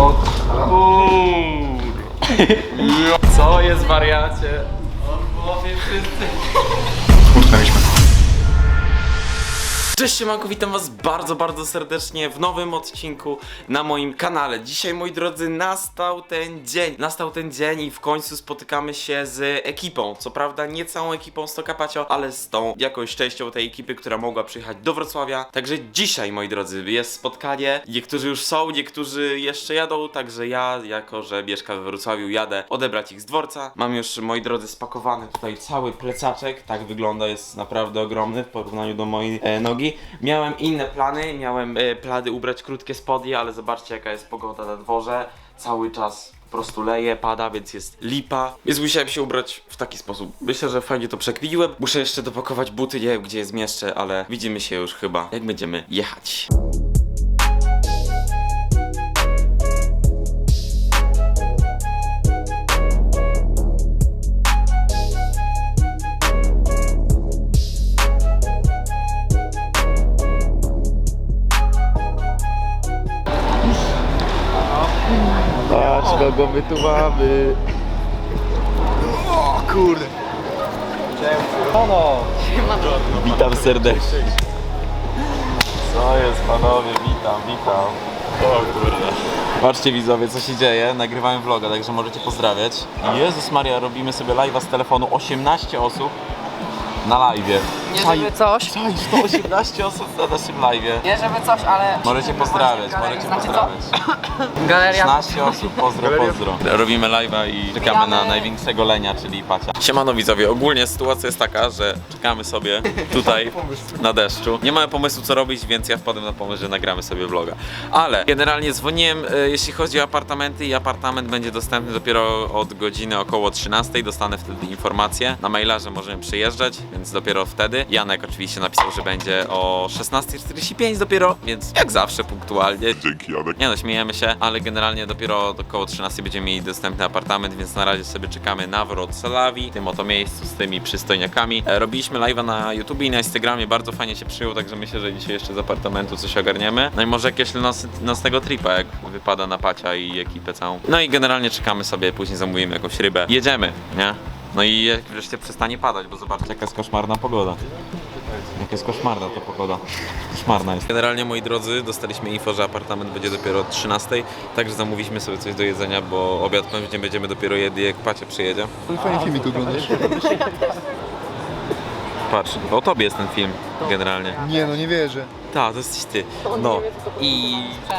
O kur... Co jest wariacie? On powie wszyscy. Utknęliśmy. Cześć siemanko, witam was bardzo, bardzo serdecznie w nowym odcinku na moim kanale. Dzisiaj, moi drodzy, nastał ten dzień. Nastał ten dzień i w końcu spotykamy się z ekipą. Co prawda nie całą ekipą Stokapacio, ale z tą jakąś częścią tej ekipy, która mogła przyjechać do Wrocławia. Także dzisiaj, moi drodzy, jest spotkanie. Niektórzy już są, niektórzy jeszcze jadą, także ja, jako że mieszkam we Wrocławiu, jadę odebrać ich z dworca. Mam już, moi drodzy, spakowany tutaj cały plecaczek. Tak wygląda, jest naprawdę ogromny w porównaniu do mojej e, nogi. Miałem inne plany, miałem e, plany ubrać krótkie spodnie, ale zobaczcie jaka jest pogoda na dworze. Cały czas po prostu leje, pada, więc jest lipa. Więc musiałem się ubrać w taki sposób. Myślę, że fajnie to przekminiłem. Muszę jeszcze dopakować buty, nie wiem gdzie je zmieszczę, ale widzimy się już chyba, jak będziemy jechać. Kogo my tu mamy. O kurde. Ono! Witam serdecznie. Co jest panowie? Witam, witam. O kurde. Patrzcie widzowie, co się dzieje. Nagrywałem vloga, także możecie pozdrawiać. Jezus Maria, robimy sobie live'a z telefonu. 18 osób na live'ie. Nie żeby coś, Czaj, 118 osób na naszym live'ie. nie żeby coś, ale... Możecie pozdrawiać, możecie Znaczy co? pozdrawiać. Galeria... 16 osób, pozdro, pozdro. Robimy live'a i czekamy na największego lenia, czyli Pacia. Siemano widzowie, ogólnie sytuacja jest taka, że czekamy sobie tutaj na deszczu. Nie mamy pomysłu co robić, więc ja wpadłem na pomysł, że nagramy sobie vloga. Ale generalnie dzwoniłem, e, jeśli chodzi o apartamenty i apartament będzie dostępny dopiero od godziny około 13. Dostanę wtedy informację na maila, że możemy przyjeżdżać, więc dopiero wtedy. Janek oczywiście napisał, że będzie o 16.45 dopiero, więc jak zawsze punktualnie. Dzięki Janek. Nie no, śmiejemy się, ale generalnie dopiero około 13 będziemy mieli dostępny apartament, więc na razie sobie czekamy na Wrocławi, w tym oto miejscu z tymi przystojniakami. E, Robiliśmy live'a na YouTube i na Instagramie, bardzo fajnie się przyjął, także myślę, że dzisiaj jeszcze z apartamentu coś ogarniemy. No i może jakiegoś nos, nocnego tripa, jak wypada na Pacia i ekipę całą. No i generalnie czekamy sobie, później zamówimy jakąś rybę. Jedziemy, nie? No i jak wreszcie przestanie padać, bo zobaczcie jaka jest koszmarna pogoda. Jak jest koszmarna to pogoda. Koszmarna jest. Generalnie moi drodzy, dostaliśmy info, że apartament będzie dopiero o 13, także zamówiliśmy sobie coś do jedzenia, bo obiad pewnie będziemy dopiero jedli jak Pacie przyjedzie. Fajnie filmik oglądasz. Patrz, o tobie jest ten film generalnie. Nie no, nie wierzę. Tak, to jesteś ty. No i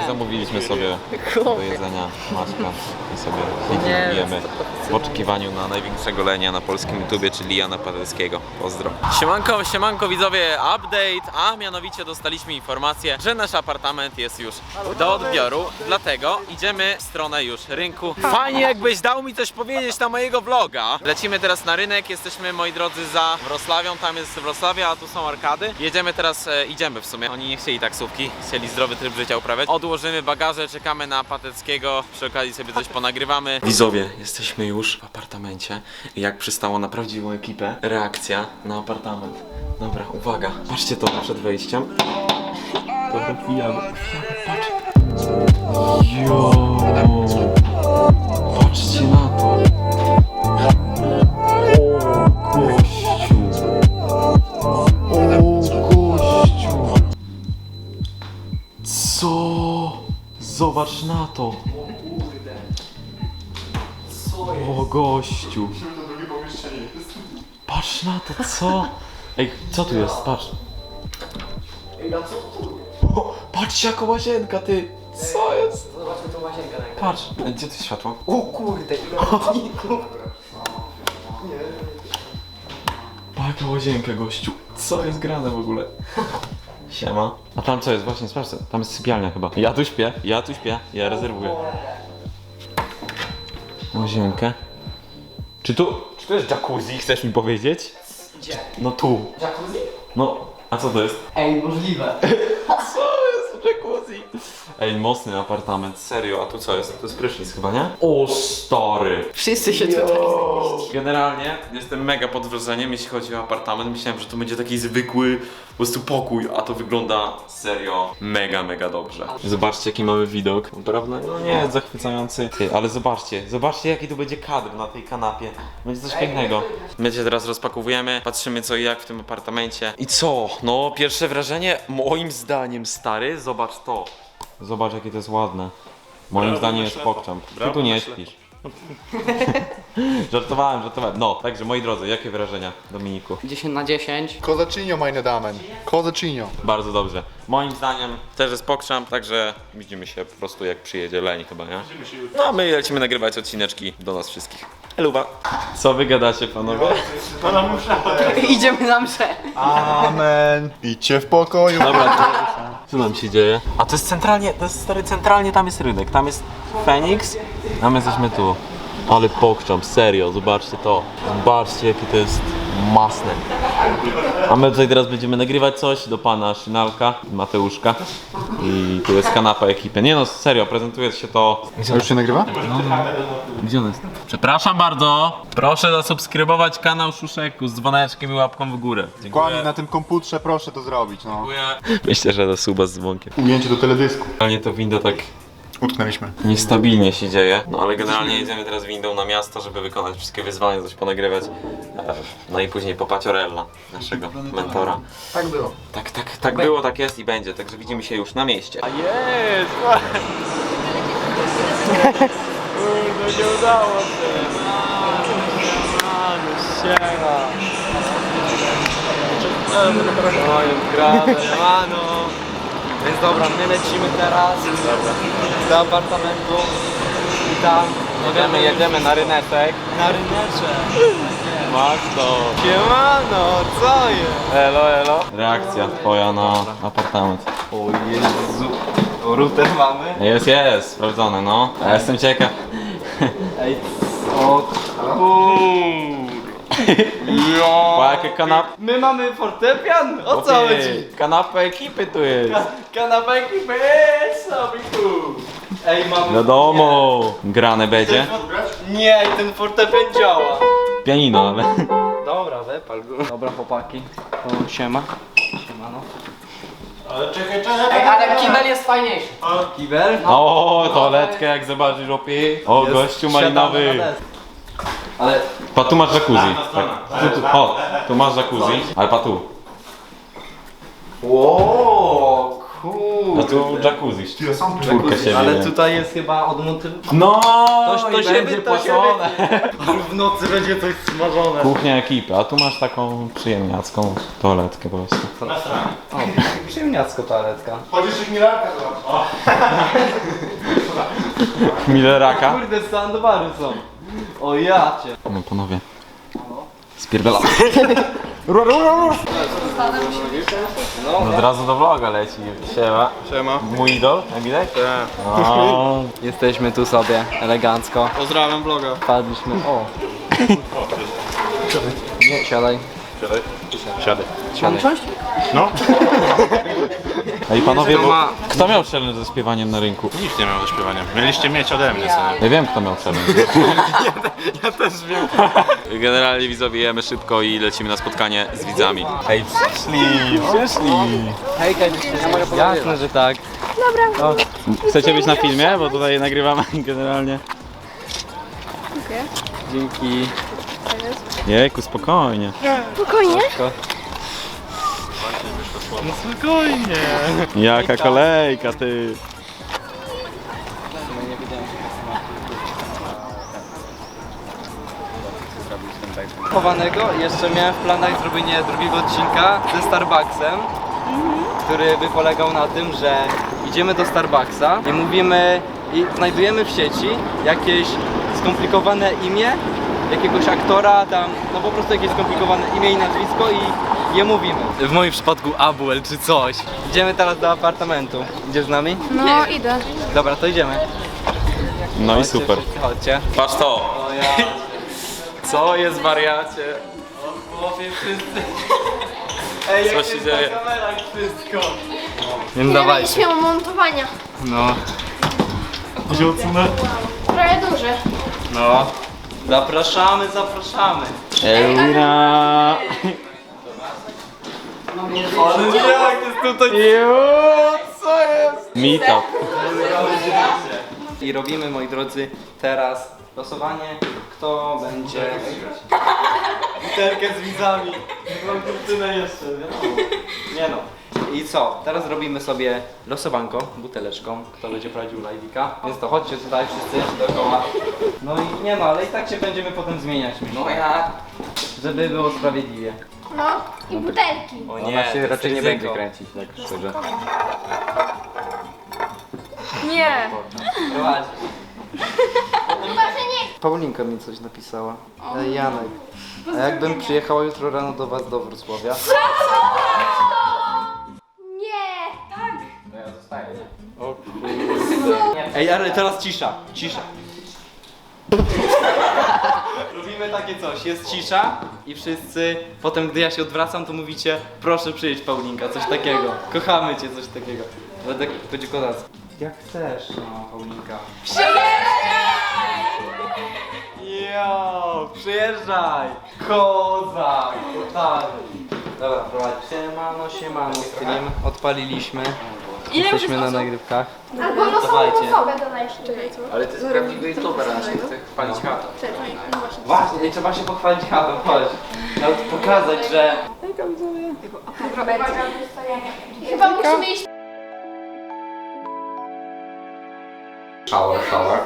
zamówiliśmy sobie do jedzenia maczka i sobie siedzimy, jemy w oczekiwaniu na największego lenia na polskim YouTubie, czyli Jana Paderskiego. Pozdro. Siemanko, siemanko widzowie, update, a mianowicie dostaliśmy informację, że nasz apartament jest już do odbioru, dlatego idziemy w stronę już rynku. Fajnie jakbyś dał mi coś powiedzieć na mojego vloga. Lecimy teraz na rynek, jesteśmy moi drodzy za Wrocławią, tam jest Wrocławia, a tu są arkady. Jedziemy teraz, e, idziemy w sumie, oni nie chcieli taksówki, chcieli zdrowy tryb życia uprawiać. Odłożymy bagaże, czekamy na Pateckiego, przy okazji sobie coś ponagrywamy. Widzowie, jesteśmy już w apartamencie. Jak przystało na prawdziwą ekipę, reakcja na apartament. Dobra, uwaga, patrzcie to przed wejściem. Dobra, wbijamy. Patrz. Jo. Patrzcie na to. Zobacz na to. O, gościu. Patrz na to, co? Ej, co tu jest? Patrz. O, patrzcie jaka łazienka, ty! Co jest? Zobaczmy tą łazienkę najpierw. Patrz, gdzie to jest światło? O kurde, ile odcinków. Pa, jaka łazienka, gościu. Co jest grane w ogóle? Siema. A tam co jest? Właśnie, sprawdź. Tam jest sypialnia chyba. Ja tu śpię, ja tu śpię, ja rezerwuję. Łazienkę. Czy tu, czy to jest jacuzzi, chcesz mi powiedzieć? Gdzie? No tu. Jacuzzi? No, a co to jest? Ej, możliwe. Co jest jacuzzi? Ej, mocny apartament, serio, a tu co jest? To jest prysznic chyba, nie? O, stary! Wszyscy się tutaj Generalnie jestem mega pod wrażeniem, jeśli chodzi o apartament. Myślałem, że to będzie taki zwykły prostu pokój, a to wygląda serio mega, mega dobrze. Zobaczcie, jaki mamy widok. Prawda? No nie jest zachwycający. Ty, ale zobaczcie, zobaczcie, jaki tu będzie kadr na tej kanapie. Będzie coś pięknego. My się teraz rozpakowujemy, patrzymy co i jak w tym apartamencie. I co? No, pierwsze wrażenie, moim zdaniem, stary, zobacz to. Zobacz, jakie to jest ładne. Moim zdaniem jest pokczam. Ty tu nie śpisz. żartowałem, żartowałem. No, także moi drodzy, jakie wrażenia, Dominiku? 10 na 10. Kozacinio, meine Damen. Kozacinio. Bardzo dobrze. Moim zdaniem też jest pokrzam, także widzimy się po prostu jak przyjedzie Leń chyba, nie? No a my lecimy nagrywać odcineczki do nas wszystkich. Eluwa. Co wy gadacie, panowie? Idziemy na mszę. Amen. Idźcie w pokoju. Dobra, co nam się dzieje? A to jest centralnie, to jest stary, centralnie tam jest rynek, tam jest Feniks, a my jesteśmy tu. Ale pokrzam, serio, zobaczcie to. Zobaczcie jakie to jest masne. A my tutaj teraz będziemy nagrywać coś do pana Szynalka, Mateuszka. I tu jest kanapa ekipy. Nie no, serio, prezentuje się to A już się nagrywa? Gdzie on jest? Przepraszam bardzo. Proszę zasubskrybować kanał Szuszeku z dzwoneczkiem i łapką w górę. Dokładnie na tym komputrze proszę to zrobić, no. Myślę, że to suba z dzwonkiem. Ujęcie do teledysku. Generalnie to winda tak Utknęliśmy. niestabilnie się dzieje. No ale generalnie jedziemy teraz windą na miasto, żeby wykonać wszystkie wyzwania, coś ponagrywać. E, No i później po Paciorella, naszego mentora. Tak było. Tak, tak, tak było, tak jest i będzie. Także widzimy się już na mieście. A jest! Kurde, nie udało się. No mano. Więc dobra, my lecimy teraz do apartamentu i tam Jedziemy, jedziemy na ryneczek. na ryneczek. Masz to. Siemano, co jest? Elo, elo. Reakcja twoja na apartament. O Jezu. Router mamy? Jest, jest, sprawdzone, no. Ja jestem ciekaw. Ej, o Po jakie kanap... My mamy fortepian? O co chodzi? Kanapa ekipy tu jest. Kanapeki bez sobie tu. Ej, mamy... Wiadomo. Grane będzie. Nie, ten fortepian działa. Pianino, ale... Dobra, wepal go. Dobra, chłopaki. O, siema. Siemano. Ale czekaj, czekaj. Ej, ale kibel jest fajniejszy. Kibel? O, toaletkę jak zobaczysz, opie. O, gościu malinowy. Ale Pa, tu masz jacuzzi. Tak. Tu, tu, o, tu masz jacuzzi, ale pa tu. Ło, A kurde. tu jacuzzi. Czwórkę się Ale tutaj jest chyba odmontowane. No, i się będzie wy- to się płacone. W nocy będzie coś smażone. Kuchnia ekipy, a tu masz taką przyjemniacką toaletkę po prostu. O, przyjemniacko toaletka. Milleraka. Kurde, sandbary są. O ja cię. No panowie. Spierdalamy. No od razu do vloga leci. Siema. Siema. Mój idol, jak widać? No. Jesteśmy tu sobie elegancko. Pozdrawiam vloga. Padliśmy. O. Nie, siadaj. Siadę. Mam usiąść? Ej panowie, To bo ma- kto miał challenge ze śpiewaniem na rynku? Nikt nie miał ze śpiewaniem. Mieliście mieć ode mnie, co nie? Ja wiem kto miał challenge. ja, też wiem. Generalnie widzowie jemy szybko i lecimy na spotkanie z widzami. Hej, przyszli, przyszli. Jasne, że tak. Chcecie być na filmie? Bo tutaj nagrywamy generalnie. Dzięki. Jejku, spokojnie. Spokojnie. Jaka kolejka, ty. Chowanego. Jeszcze miałem w planach zrobienie drugiego odcinka ze Starbucksem, który by polegał na tym, że idziemy do Starbucksa i mówimy i znajdujemy w sieci jakieś skomplikowane imię jakiegoś aktora tam, no po prostu jakieś skomplikowane imię i nazwisko i je mówimy. W moim przypadku Abuel czy coś. Idziemy teraz do apartamentu. Idziesz z nami? No, idę. Dobra, to idziemy. No i Chodźcie, super. wszyscy Chodźcie. Patrz to. Co jest wariacie? Ej, Co jak się jest dzieje? wszystko. Więc dawajcie. Mieliśmy montowania. No, Trochę duży. no. Zapraszamy, zapraszamy. Eura. Ale jak jest tutaj... co jest? Meetup. I robimy, moi drodzy, teraz losowanie, kto będzie... Butelkę z widzami. Mam kurtynę jeszcze, wiadomo. Nie no. I co? Teraz robimy sobie losowanko buteleczką, kto będzie prowadził live'ika. Więc to chodźcie tutaj wszyscy dookoła. No i nie no, ale i tak się będziemy potem zmieniać. No ja. Żeby było sprawiedliwie. No i butelki. O nie, się raczej nie będzie kręcić, tak szczerze. Nie. Prowadź. Chyba, że nie. Paulinka mi coś napisała. E, Janek. A jakbym przyjechała jutro rano do was do Wrocławia? Nie. Tak. No ja zostaję. O Ej, ale teraz cisza, cisza. Robimy takie coś, jest cisza i wszyscy, potem gdy ja się odwracam, to mówicie proszę przyjdź Paulinka, coś takiego. Kochamy cię, coś takiego. Będę będzie kodas. Jak chcesz, no Paulinka. Jo, przyjeżdżaj! Kozak! Totalny. Dobra, prowadź. Siemano, siemano, stream. Odpaliliśmy. Jesteśmy na nagrywkach. Albo losową Dawajcie. osobę dodaj jeszcze. Ale ty jest prawdziwy youtuber, a się chce chwalić chatą. No właśnie. Nie trzeba się pochwalić chatą, chodź. Nawet pokazać, że... Chyba musimy iść. Shower, shower.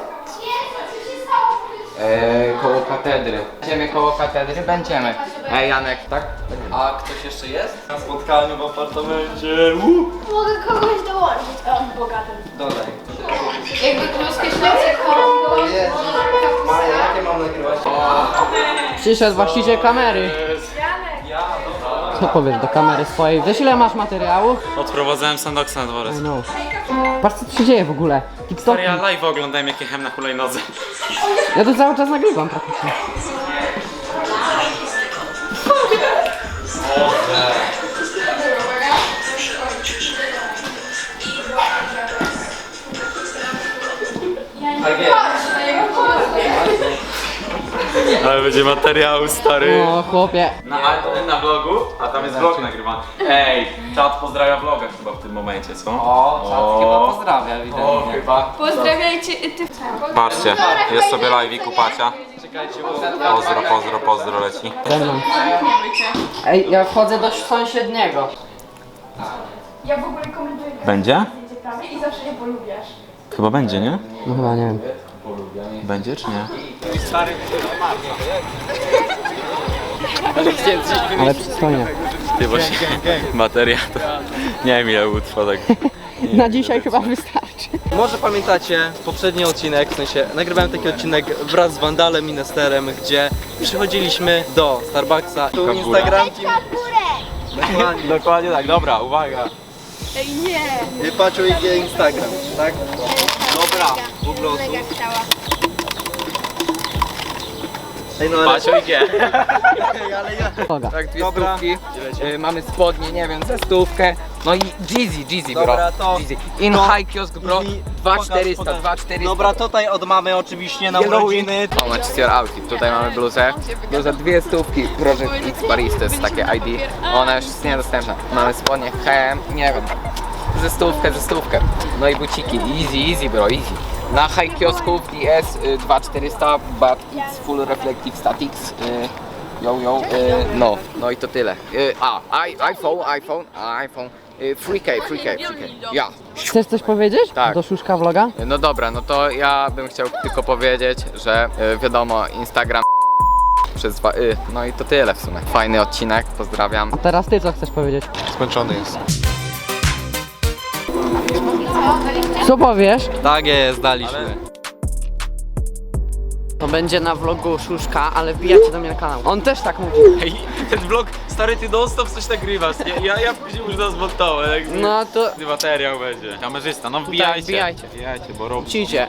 Eee, koło katedry. Będziemy koło katedry? Będziemy. Ej, Janek, tak? A ktoś jeszcze jest? Na spotkaniu w apartamencie. Mogę kogoś dołożyć. O, bogaty. Dodaj. Jakby kluskę śledzy koło Maja, jakie mam nagrywać? Przyszedł właściciel kamery. Ja, dobra. Co powiesz do kamery swojej? Wiesz ile masz materiału? Odprowadzałem Sandoxa na dworec. No. Patrz co tu się dzieje w ogóle. TikTok. Ja live oglądałem jak jechałem na hulajnodze. Ja tu cały czas nagrywam praktycznie. Ale będzie materiał, stary. O chłopie. Na, na vlogu? A tam jest vlog nagrywany. Ej, czat pozdrawia vloga chyba w tym momencie, co? O, czat chyba pozdrawia, O, ewidentnie. chyba. Pozdrawiajcie ty. Patrzcie, jest sobie live i kupacia. Czekajcie, bo... Pozdro, pozdro, pozdro leci. Ze mną. Ej, ja wchodzę do sąsiedniego. Ja w ogóle komentuję Będzie? zdjęcie prawie i zawsze je polubiasz. Chyba będzie, nie? No chyba nie wiem. Będzie czy nie? Ale przystojnie. Ty właśnie bateria to nie wiem ile utrwa tak. Na dzisiaj chyba wystarczy. Może pamiętacie poprzedni odcinek, w sensie nagrywałem taki odcinek wraz z Wandalem i Nesterem, gdzie przychodziliśmy do Starbucksa. Tu Instagram team. Dokładnie. Dokładnie tak, dobra, uwaga. Ej, nie. I patrz IG Instagram, tak? Dobra, Google Mega chciała. Ej, no ale... Pacio idzie. Noga. Tak, dwie Dobra. stówki. E, mamy spodnie, nie wiem, ze stówkę. No i Jeezy, Jeezy, bro. Dobra, to- Jeezy. In to- high kiosk, bro. I- 2400, pokaż, pokaż. 2400. Dobra, tutaj od mamy oczywiście na Yellow urodziny. O, Manchester Outfit. Tutaj mamy bluzę. Bluza dwie stówki. Project X jest takie ID. Ona już jest niedostępna. Mamy spodnie H&M, nie wiem. Ze stówkę, ze stówkę. No i buciki. Easy, easy bro, easy. Na high kiosku DS y, 2400, but it's full reflective statics. Y, Yo, yo, y, no, no i to tyle. Y, a, i, iPhone, iPhone, iPhone. Y, 3K, 3K, 3K. Ja. Chcesz coś powiedzieć? Tak. Do Szuszka vloga? No dobra, no to ja bym chciał tylko powiedzieć, że y, wiadomo, Instagram przez dwa y, no i to tyle w sumie. Fajny odcinek, pozdrawiam. A teraz ty co chcesz powiedzieć? Skończony jest. Co powiesz? Tak jest, daliśmy. To będzie na vlogu Szuszka, ale wbijajcie do mnie na kanał. On też tak mówi. Ej, ten vlog, stary ty dostał coś nagrywasz. Ja, ja, ja później już nas zmontałem. No to Materiał będzie. Kamerzysta, no wbijajcie. wbijajcie. Wbijajcie, bo robi. cijcie.